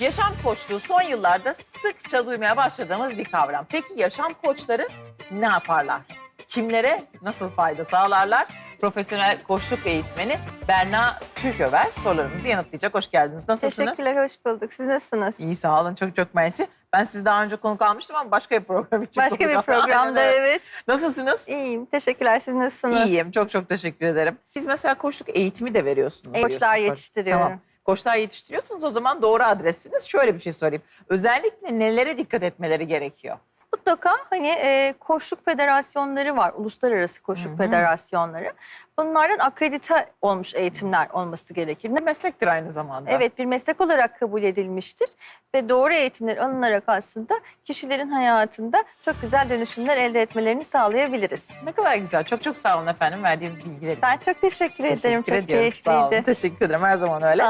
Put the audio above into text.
Yaşam koçluğu son yıllarda sıkça duymaya başladığımız bir kavram. Peki yaşam koçları ne yaparlar? Kimlere nasıl fayda sağlarlar? Profesyonel koçluk eğitmeni Berna Türköver sorularımızı yanıtlayacak. Hoş geldiniz. Nasılsınız? Teşekkürler, hoş bulduk. Siz nasılsınız? İyi sağ olun. Çok çok mersi. Ben sizi daha önce konuk almıştım ama başka bir program için. Başka bir programda Aynen, evet. Nasılsınız? İyiyim, teşekkürler. Siz nasılsınız? İyiyim. Çok çok teşekkür ederim. Biz mesela koçluk eğitimi de veriyorsunuz. Koçlar yetiştiriyorum. Tamam. Koçlar yetiştiriyorsunuz o zaman doğru adressiniz. Şöyle bir şey sorayım. Özellikle nelere dikkat etmeleri gerekiyor? Mutlaka hani e, koçluk federasyonları var, uluslararası koçluk federasyonları. Bunlardan akredite olmuş eğitimler olması gerekir. Bir meslektir aynı zamanda. Evet bir meslek olarak kabul edilmiştir ve doğru eğitimler alınarak aslında kişilerin hayatında çok güzel dönüşümler elde etmelerini sağlayabiliriz. Ne kadar güzel. Çok çok sağ olun efendim verdiğiniz bilgiler için. Ben çok teşekkür, ederim. Çok ediyorum. Sağ olun. keyifliydi. Teşekkür ederim. Her zaman öyle.